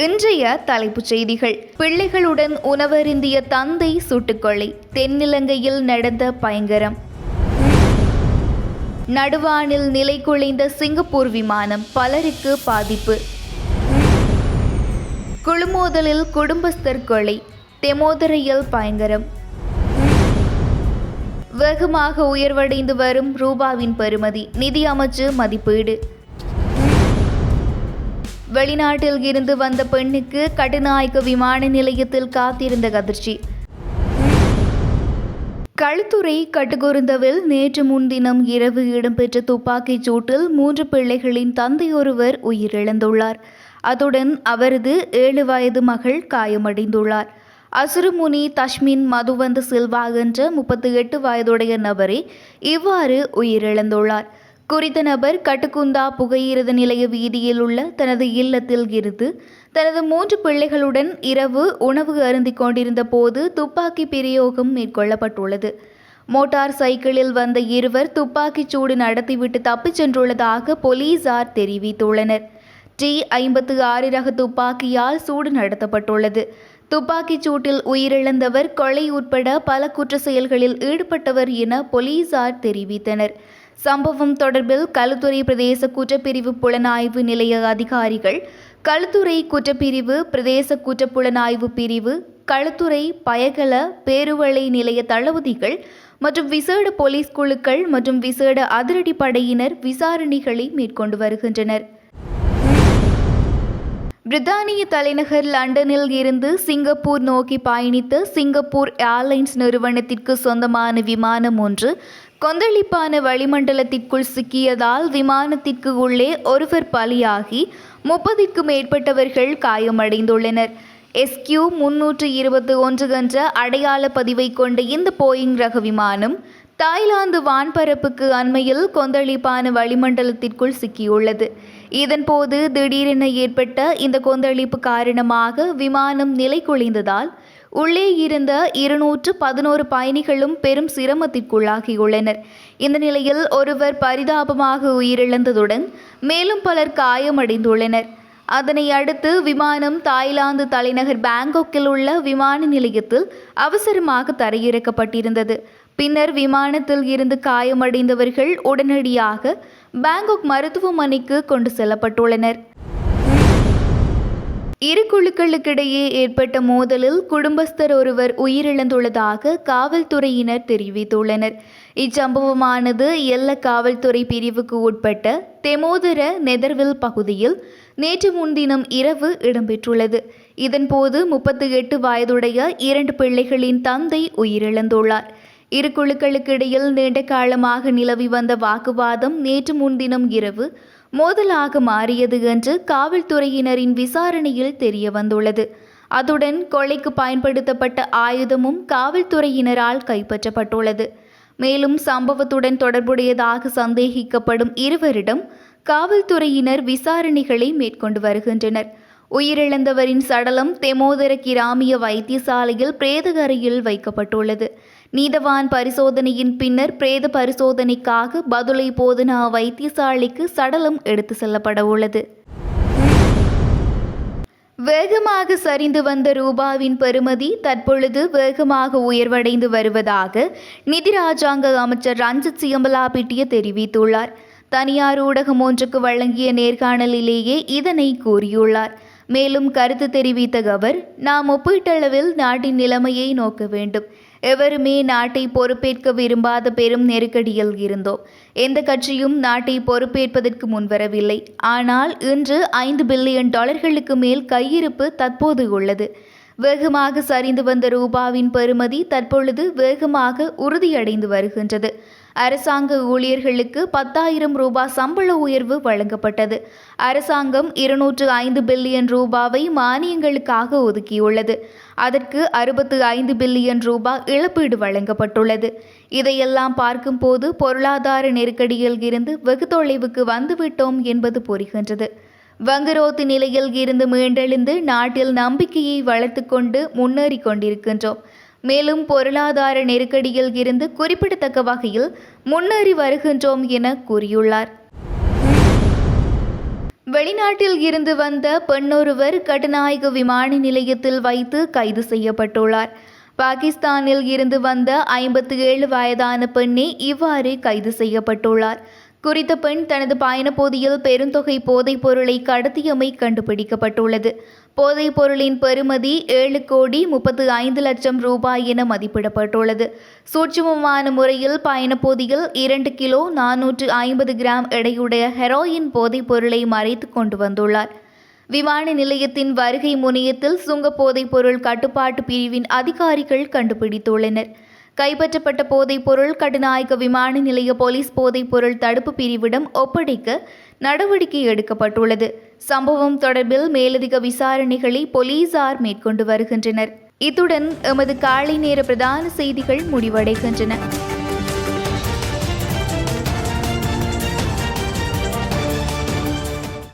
இன்றைய தலைப்புச் செய்திகள். பிள்ளைகளுடன் உணவருந்திய தந்தை சுட்டுக்கொலை. தென்னிலங்கையில் நடந்த பயங்கரம். நடுவானில் நிலை குலைந்த சிங்கப்பூர் விமானம் பலருக்கு பாதிப்பு. குழுமோதலில் குடும்பஸ்தர் கொலை. தெமோதரையில் பயங்கரம். வேகமாக உயர்வடைந்து வரும் ரூபாவின் பெறுமதி. நிதி அமைச்சு மதிப்பீடு. வெளிநாட்டில் இருந்து வந்த பெண்ணுக்கு கட்டுநாயக்க விமான நிலையத்தில் காத்திருந்த அதிர்ச்சி களுத்துறை கட்டுகுருந்தவில் நேற்று முன்தினம் இரவு இடம்பெற்ற துப்பாக்கிச் சூட்டில் மூன்று பிள்ளைகளின் தந்தையொருவர் உயிரிழந்துள்ளார். அத்துடன் அவரது ஏழு வயது மகள் காயமடைந்துள்ளார். அசுருமுனி தஷ்மின் மதுவந்த சில்வா என்ற முப்பத்தி எட்டு வயதுடைய நபரே இவ்வாறு உயிரிழந்துள்ளார். குறித்த நபர் கட்டுக்குந்தா புகையிரத நிலைய வீதியில் உள்ள தனது இல்லத்தில் இருந்து தனது மூன்று பிள்ளைகளுடன் இரவு உணவு அருந்திக் கொண்டிருந்த போது துப்பாக்கி பிரயோகம் மேற்கொள்ளப்பட்டுள்ளது. மோட்டார் சைக்கிளில் வந்த இருவர் துப்பாக்கிச் சூடு நடத்திவிட்டு தப்பிச் சென்றுள்ளதாக போலீசார் தெரிவித்துள்ளனர். டி ஐம்பத்து ஆறு ரக துப்பாக்கியால் சூடு நடத்தப்பட்டுள்ளது. துப்பாக்கிச் சூட்டில் உயிரிழந்தவர் கொலை உட்பட பல குற்ற செயல்களில் ஈடுபட்டவர் என போலீசார் தெரிவித்தனர். சம்பவம் தொடர்பில் களுத்துறை பிரதேச குற்றப்பிரிவு புலனாய்வு நிலைய அதிகாரிகள் களுத்துறை குற்றப்பிரிவு பிரதேச குற்றப்புலனாய்வு பிரிவு களுத்துறை பயகல பேருவளை நிலைய தளபதிகள் மற்றும் விசேட போலீஸ் குழுக்கள் மற்றும் விசேட அதிரடி படையினர் விசாரணைகளை மேற்கொண்டு வருகின்றனர். பிரித்தானிய தலைநகர் லண்டனில் இருந்து சிங்கப்பூர் நோக்கி பயணித்த சிங்கப்பூர் ஏர்லைன்ஸ் நிறுவனத்திற்கு சொந்தமான விமானம் ஒன்று கொந்தளிப்பான வளிமண்டலத்திற்குள் சிக்கியதால் விமானத்திற்கு உள்ளே ஒருவர் பலியாகி முப்பதிற்கும் மேற்பட்டவர்கள் காயமடைந்துள்ளனர். எஸ்கியூ முன்னூற்று இருபத்தி ஒன்று என்ற அடையாள பதிவை கொண்ட இந்த போயிங் ரக விமானம் தாய்லாந்து வான்பரப்புக்கு அண்மையில் கொந்தளிப்பான வளிமண்டலத்திற்குள் சிக்கியுள்ளது. இதன்போது திடீரென ஏற்பட்ட இந்த கொந்தளிப்பு காரணமாக விமானம் நிலை குலைந்ததால் உள்ளே இருந்த இருநூற்று பதினோரு பயணிகளும் பெரும் சிரமத்திற்குள்ளாகியுள்ளனர். இந்த நிலையில் ஒருவர் பரிதாபமாக உயிரிழந்ததுடன் மேலும் பலர் காயமடைந்துள்ளனர். அதனை அடுத்து விமானம் தாய்லாந்து தலைநகர் பாங்காக்கில் உள்ள விமான நிலையத்தில் அவசரமாக தரையிறக்கப்பட்டிருந்தது. பின்னர் விமானத்தில் இருந்து காயமடைந்தவர்கள் உடனடியாக பேங்காக் மருத்துவமனைக்கு கொண்டு செல்லப்பட்டுள்ளனர். இரு குழுக்களுக்கிடையே ஏற்பட்ட மோதலில் குடும்பஸ்தர் ஒருவர் உயிரிழந்துள்ளதாக காவல்துறையினர் தெரிவித்துள்ளனர். இச்சம்பவமானது எல்ல காவல்துறை பிரிவுக்கு உட்பட்ட தெமோதர நெதர்வில் பகுதியில் நேற்று முன்தினம் இரவு இடம்பெற்றுள்ளது. இதன்போது முப்பத்தி எட்டு வயதுடைய இரண்டு பிள்ளைகளின் தந்தை உயிரிழந்துள்ளார். இரு குழுக்களுக்கிடையில் நீண்ட காலமாக நிலவி வந்த வாக்குவாதம் நேற்று முன்தினம் இரவு மோதலாக மாறியது என்று காவல்துறையினரின் விசாரணையில் தெரிய வந்துள்ளது அதுடன் கொலைக்கு பயன்படுத்தப்பட்ட ஆயுதமும் காவல்துறையினரால் கைப்பற்றப்பட்டுள்ளது. மேலும் சம்பவத்துடன் தொடர்புடையதாக சந்தேகிக்கப்படும் இருவரிடம் காவல்துறையினர் விசாரணைகளை மேற்கொண்டு வருகின்றனர். உயிரிழந்தவரின் சடலம் தெமோதர கிராமிய வைத்தியசாலையில் பிரேதகரையில் வைக்கப்பட்டுள்ளது. நீதவான் பரிசோதனையின் பின்னர் பிரேத பரிசோதனைக்காக பதுளை போதனா வைத்தியசாலைக்கு சடலம் எடுத்து செல்லப்பட உள்ளது. வேகமாக சரிந்து வந்த ரூபாவின் பெறுமதி தற்பொழுது வேகமாக உயர்வடைந்து வருவதாக நிதி ராஜாங்க அமைச்சர் ரஞ்சித் சியம்பலாபிட்டிய தெரிவித்துள்ளார். தனியார் ஊடகம் ஒன்றுக்கு வழங்கிய நேர்காணலிலேயே இதனை கூறியுள்ளார். மேலும் கருத்து தெரிவித்த அவர் நாம் ஒப்பீட்டளவில் நாட்டின் நிலைமையை நோக்க வேண்டும். எவருமே நாட்டை பொறுப்பேற்க விரும்பாத பெரும் நெருக்கடியில் இருந்தோம். எந்த கட்சியும் நாட்டை பொறுப்பேற்பதற்கு முன்வரவில்லை. ஆனால் இன்று ஐந்து பில்லியன் டாலர்களுக்கு மேல் கையிருப்பு தற்போது உள்ளது. வேகமாக சரிந்து வந்த ரூபாவின் பெறுமதி தற்பொழுது வேகமாக உறுதியடைந்து வருகின்றது. அரசாங்க ஊழியர்களுக்கு பத்தாயிரம் ரூபாய் சம்பள உயர்வு வழங்கப்பட்டது. அரசாங்கம் இருநூற்று ஐந்து பில்லியன் ரூபாவை மானியங்களுக்காக ஒதுக்கியுள்ளது. அதற்கு அறுபத்து ஐந்து பில்லியன் ரூபாய் இழப்பீடு வழங்கப்பட்டுள்ளது. இதையெல்லாம் பார்க்கும்போது பொருளாதார நெருக்கடியில் இருந்து வெகு தொலைவுக்கு வந்துவிட்டோம் என்பது புரிகின்றது. வங்குரோத்து நிலையில் இருந்து மீண்டெழுந்து நாட்டில் நம்பிக்கையை வளர்த்து கொண்டு முன்னேறி கொண்டிருக்கின்றோம். மேலும் பொருளாதார நெருக்கடியில் இருந்து குறிப்பிடத்தக்க வகையில் முன்னேறி வருகின்றோம் என கூறியுள்ளார். வெளிநாட்டில் இருந்து வந்த பெண்ணொருவர் கட்டுநாயக விமான நிலையத்தில் வைத்து கைது செய்யப்பட்டுள்ளார். பாகிஸ்தானில் இருந்து வந்த ஐம்பத்தி ஏழு வயதான பெண்ணே இவ்வாறு கைது செய்யப்பட்டுள்ளார். குறித்த பெண் தனது பயணப்போதியில் பெருந்தொகை போதைப் பொருளை கடத்தியமை கண்டுபிடிக்கப்பட்டுள்ளது. போதைப் பொருளின் பெறுமதி ஏழு கோடி முப்பத்து ஐந்து லட்சம் ரூபாய் என மதிப்பிடப்பட்டுள்ளது. சூட்சுமமான முறையில் பயணப்போதியில் இரண்டு கிலோ நானூற்று ஐம்பது கிராம் எடையுடைய ஹெரோயின் போதைப் பொருளை மறைத்து கொண்டு வந்துள்ளார். விமான நிலையத்தின் வருகை முனையத்தில் சுங்க போதைப் பொருள் கட்டுப்பாட்டு பிரிவின் அதிகாரிகள் கண்டுபிடித்துள்ளனர். கைப்பற்றப்பட்ட போதைப் பொருள் கடுநாயக்க விமான நிலைய போலீஸ் போதைப் பொருள் தடுப்பு பிரிவிடம் ஒப்படைக்க நடவடிக்கை எடுக்கப்பட்டுள்ளது. சம்பவம் தொடர்பில் மேலதிக விசாரணைகளை போலீசார் மேற்கொண்டு வருகின்றனர். இத்துடன் எமது காலை நேர பிரதான செய்திகள் முடிவடைகின்றன.